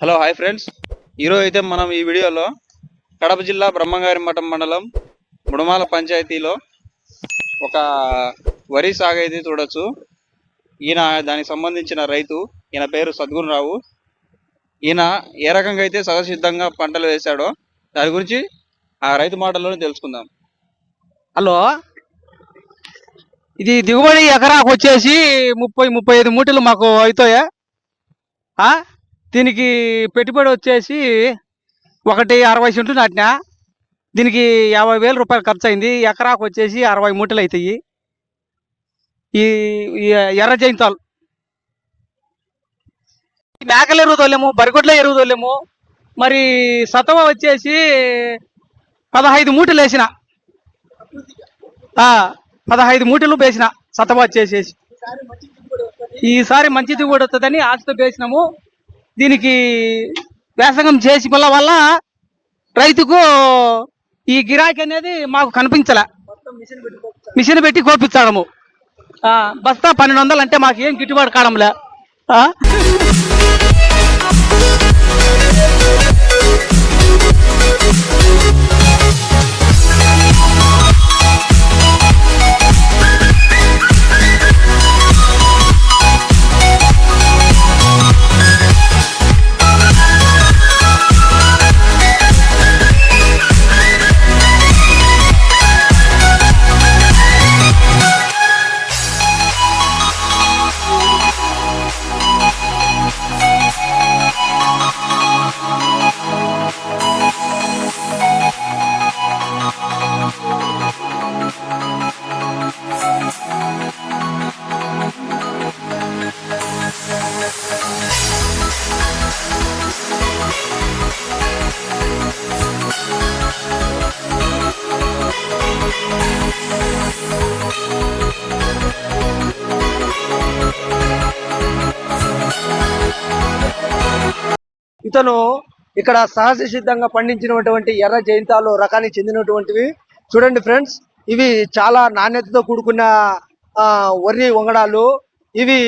Hello hi friends. ఈరోజు అయితే మనం ఈ వీడియోలో కడప జిల్లా బ్రహ్మంగారి మఠం మండలం ముడమాల పంచాయతీలో ఒక వరి సాగు అయితే చూడొచ్చు. ఈయన దానికి సంబంధించిన రైతు ఈయన పేరు సద్గుణరావు ఈయన ఏ రకంగా అయితే సహసిద్ధంగా పంటలు వేశాడో దాని గురించి ఆ రైతు మాటల్లోనే తెలుసుకుందాం. హలో. ఇది దిగుబడి ఎకరాకు వచ్చేసి ముప్పై ముప్పై ఐదు మూటలు మాకు అవుతాయా? ఆ? దీనికి పెట్టుబడి వచ్చేసి ఒకటి అరవై సెంట్లు నాటినా దీనికి యాభై వేల రూపాయలు ఖర్చు అయింది ఎకరాకు వచ్చేసి అరవై మూటలు అవుతాయి ఈ ఎర్ర జయంతాలు ఈ మేకల బరిగొడ్ల ఎరువుతోలేము మరి సతవ వచ్చేసి పదహైదు మూటలు వేసిన. పదహైదు మూటలు వేసిన సతవ వచ్చేసేసి. ఈసారి మంచి దిగుబడి వస్తుందని ఆశతో వేసినాము. దీనికి వేసంగం చేసి వల్ల వల్ల రైతుకు ఈ గిరాకీ అనేది మాకు కనిపించలే. మిషన్ పెట్టి కోపించడము ఆ, బస్తా పన్నెండు వందలు అంటే మాకు ఏం గిట్టుబాటు కావడంలే. ఇతను ఇక్కడ సహజ సిద్ధంగా పండించినటువంటి ఎర్ర జయంతాలు రకానికి చెందినటువంటివి. చూడండి ఫ్రెండ్స్ ఇవి చాలా నాణ్యతతో కూడుకున్న ఆ, వరి వంగడాలు. ఇవి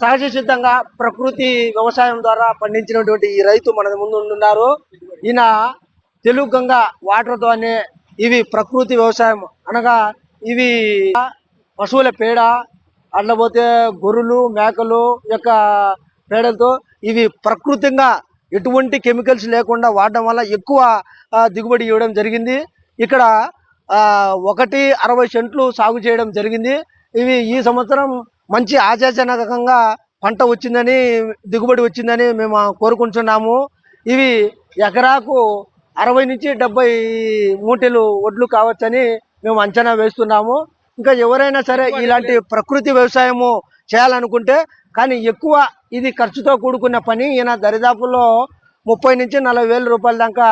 సహజ సిద్ధంగా ప్రకృతి వ్యవసాయం ద్వారా పండించినటువంటి ఈ రైతు మన ముందు ఉన్నారు ఈయన తెలుగు గంగ వాటర్ తోనే ఇవి ప్రకృతి వ్యవసాయం అనగా ఇవి పశువుల పేడ అట్లా పోతే గొర్రెలు మేకలు యొక్క పేడలతో ఇవి ప్రకృతిగా ఎటువంటి కెమికల్స్ లేకుండా వాడడం వల్ల ఎక్కువ దిగుబడి ఇవ్వడం జరిగింది. ఇక్కడ ఒకటి అరవై సెంట్లు సాగు చేయడం జరిగింది. ఇవి ఈ సంవత్సరం మంచి ఆశాజనకంగా పంట వచ్చిందని దిగుబడి వచ్చిందని మేము కోరుకుంటున్నాము. ఇవి ఎకరాకు అరవై నుంచి డెబ్బై మూటలు వడ్లు కావచ్చని మేము అంచనా వేస్తున్నాము. ఇంకా ఎవరైనా సరే ఇలాంటి ప్రకృతి వ్యవసాయము చేయాలనుకుంటే కానీ ఎక్కువ ఇది ఖర్చుతో కూడుకున్న పని. ఈయన దరిదాపుల్లో ముప్పై నుంచి నలభై వేల రూపాయల దాకా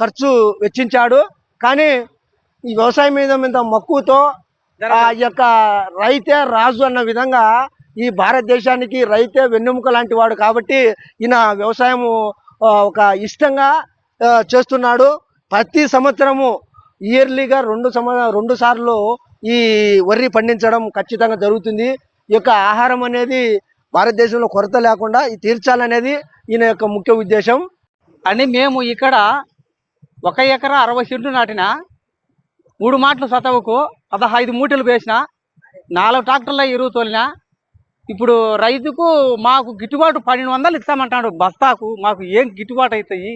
ఖర్చు వెచ్చించాడు. కానీ ఈ వ్యవసాయం మీద మీద మక్కువతో ఆ యొక్క రైతే రాజు అన్న విధంగా ఈ భారతదేశానికి రైతే వెన్నెముక లాంటి వాడు కాబట్టి ఈయన వ్యవసాయము ఒక ఇష్టంగా చేస్తున్నాడు. ప్రతి సంవత్సరము ఇయర్లీగా రెండు సంవ రెండు సార్లు ఈ వరి పండించడం ఖచ్చితంగా జరుగుతుంది. ఈ యొక్క ఆహారం అనేది భారతదేశంలో కొరత లేకుండా తీర్చాలనేది ఈయన యొక్క ముఖ్య ఉద్దేశం. అని మేము ఇక్కడ ఒక ఎకరా అరవై సెంట్లు నాటిన మూడు మాటలు సతవుకు పదహైదు మూటలు వేసిన నాలుగు ట్రాక్టర్ల ఎరువు తోలినా ఇప్పుడు రైతుకు మాకు గిట్టుబాటు పన్నెండు వందలు ఇస్తామంటాడు బస్తాకు. మాకు ఏం గిట్టుబాటు అవుతాయి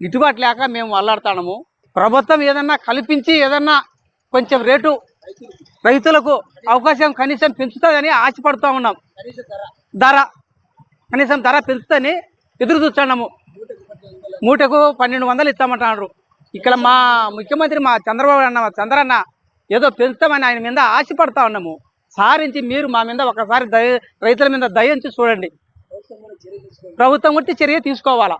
గిట్టుబాటు లేక మేము అల్లాడుతాము ప్రభుత్వం ఏదన్నా కల్పించి ఏదన్నా కొంచెం రేటు రైతులకు అవకాశం కనీసం పెంచుతుందని ఆశపడుతూ ఉన్నాం. ధర కనీసం ధర పెంచుతుందని ఎదురు చూస్తున్నాము. మూటకు పన్నెండు వందలు ఇస్తామంటున్నారు. ఇక్కడ మా ముఖ్యమంత్రి మా చంద్రబాబు అన్న చంద్రన్న ఏదో పెంచుతామని ఆయన మీద ఆశపడతా ఉన్నాము. సారించి మీరు మా మీద ఒకసారి దయ రైతుల మీద దయించి చూడండి. ప్రభుత్వం కొట్టి చర్య తీసుకోవాలా?